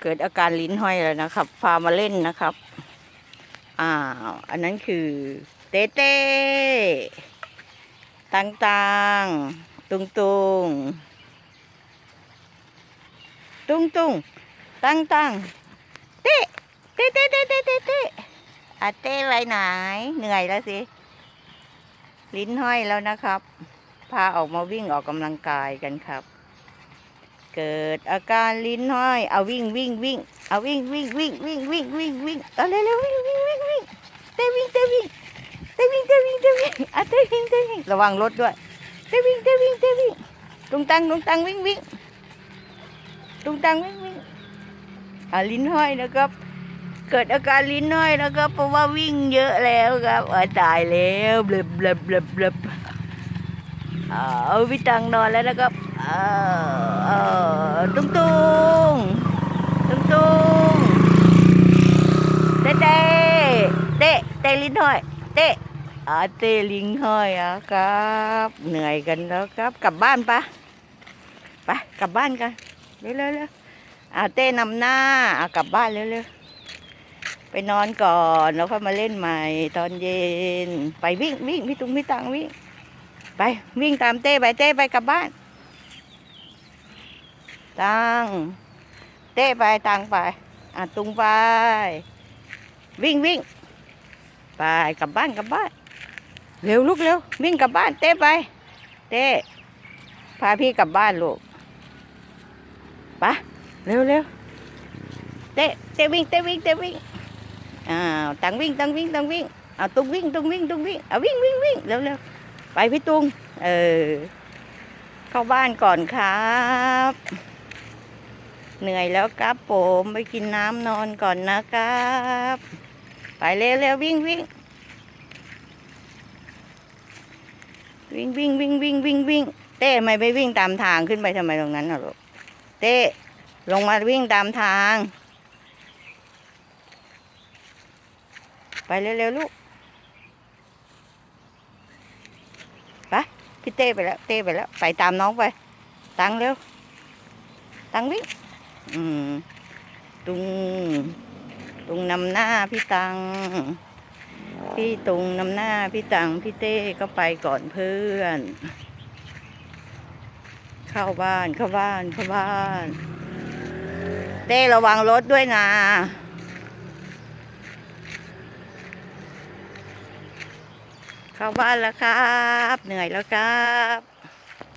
เกิดอาการลิ้นห้อยแล้วนะครับ พามาเล่นนะครับอ้าอันนั้นคือเต้เต้ตังตังตุงตุงตุงตุงตังตังเต้เต้เต้เต้เต้เต้เต้อาเต้ไปไหน เหนื่อยแล้วสิ ลิ้นห้อยแล้วนะครับ พาออกมาวิ่งออกกำลังกายกันครับ เกิดอาการลิ้นห้อยเอาวิ่งวิ่งวิ่งเอาวิ่งวิ่งวิ่งวิ่งวิ่งวิ่งวิ่งเอาเร็วเร็ววิ่งวิ่งวิ่งวิ่งเต้วิ่งเต้วิ่งเต้วิ่งเต้วิ่งเต้วิ่งอะเต้วิ่งเต้วิ่งระวังรถด้วยเต้วิ่งเต้วิ่งเต้วิ่งตุงตังตุงตังวิ่งวิ่งตุงตังวิ่งวิ่งอะลิ้นห้อยนะครับ เกิดอาการลิ้นห้อยนะครับเพราะว่าวิ่งเยอะแล้วครับอะตายแล้วเบลบเบลบเบลบ เออพี่ตังนอนแล้วนะครับเออตุ้งตุ้งตุ้งตุ้งเต้เต้เต้เต้ลิ้นห้อย เต้อ่าเต้ลิงห้อยอะครับ เหนื่อยกันแล้วครับ กลับบ้านปะไปกลับบ้านกันเร็วเร็วเอาเต้นำหน้าอากลับบ้านเร็วเร็วไปนอนก่อนแล้วค่อยมาเล่นใหม่ ตอนเย็น ไปวิ่งวิ่งพี่ตุงพี่ตังวิ่ง ไป วิ่งตามเต้ไปเต้ไปกลับบ้าน ตัง เต้ไปตังไปอะตุงไป วิ่งวิ่งไปกลับบ้านกลับบ้าน เร็วลูกเร็ววิ่งกลับบ้าน เต้ไป เต้พาพี่กลับบ้านลูกไปเร็วเร็วเต้เต้วิ่งเต้วิ่งเต้วิ่งอ้าวตังวิ่งตังวิ่งตังวิ่งเอาตุงวิ่งตุงวิ่งตุงวิ่งเอาวิ่งวิ่งวิ่งเร็วเร็ว ไปพี่ตุงเออ เข้าบ้านก่อนครับ เหนื่อยแล้วครับผมไปกินน้ำนอนก่อนนะครับ ไปเร็วๆวิ่งวิ่งวิ่งวิ่งวิ่งวิ่งวิ่งวิ่งเต้ทำไมไม่วิ่งตามทางขึ้นไปทำไมตรงนั้นน่ะลูกเต้ลงมาวิ่งตามทาง ไปเร็วๆลูกไป พี่เต้ไปแล้วเต้ไปแล้วไปตามน้องไป ตังเร็ว ตังวิ่งอืมตุงตุงนำหน้าพี่ตัง พี่ตุงนำหน้าพี่ตัง พี่เต้ก็ไปก่อนเพื่อน เข้าบ้านเข้าบ้านเข้าบ้าน เต้ระวังรถด้วยนะ เข้าบ้านแล้วครับ เหนื่อยแล้วครับ